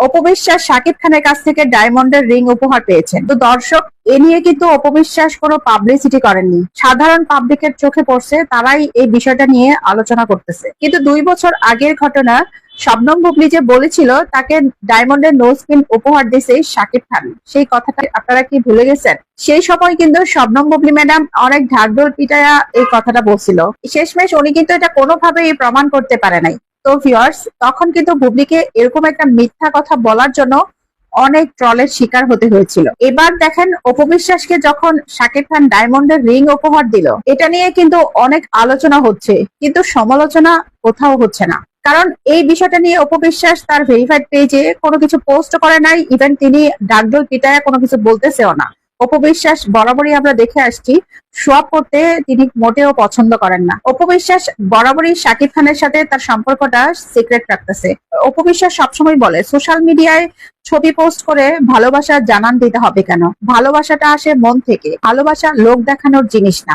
অপবিশ্বাস শাকিব খানের কাছ থেকে ডায়মন্ডের রিং উপহার পেয়েছেন। তো দর্শক, এ নিয়ে কিন্তু অপবিশ্বাস কোনো পাবলিসিটি করেননি। সাধারণ পাবলিকের চোখে পড়ছে, তারাই এই বিষয়টা নিয়ে আলোচনা করতেছে। কিন্তু দুই বছর আগের ঘটনা, শবনম বুবলি যে বলেছিল, তাকে ডায়মন্ডের নো স্পিন উপহার দিয়েছে শাকিব খান। সেই কথাটা আপনারা কি ভুলে গেছেন? সেই সময় কিন্তু শবনম বুবলি ম্যাডাম অনেক ঢাকঢোল পিটায়া এই কথাটা বলছিল। শেষমেশ উনি কিন্তু এটা কোনোভাবেই প্রমাণ করতে পারে নাই। তো ভিউয়ার্স তখন কিন্তু বুবলিকে এরকম একটা মিথ্যা কথা বলার জন্য অনেক ট্রলের শিকার হতে হয়েছিল। এবার দেখেন অপবিশ্বাসকে যখন শাকিব খান ডায়মন্ডের রিং উপহার দিল, এটা নিয়ে কিন্তু অনেক আলোচনা হচ্ছে, কিন্তু সমালোচনা কোথাও হচ্ছে না। কারণ এই বিষয়টা নিয়ে অপবিশ্বাস তার ভেরিফাইড পেজে কোনো কিছু পোস্ট করে নাই ইভেন তিনি ডাকডোল পিটায়া কোনো কিছু বলতেছেও না। অপবিশ্বাস বরাবরই আমরা দেখে আসছি, সোয়াব করতে তিনি মোটেও পছন্দ করেন না। অপবিশ্বাস বরাবরই শাকিব খানের সাথে তার সম্পর্কটা সিক্রেট রাখতেছে। অপবিশ্বাস সবসময় বলে, সোশ্যাল মিডিয়ায় ছবি পোস্ট করে ভালোবাসা জানান দিতে হবে কেন? ভালোবাসাটা আসে মন থেকে। ভালোবাসা লোক দেখানোর জিনিস না।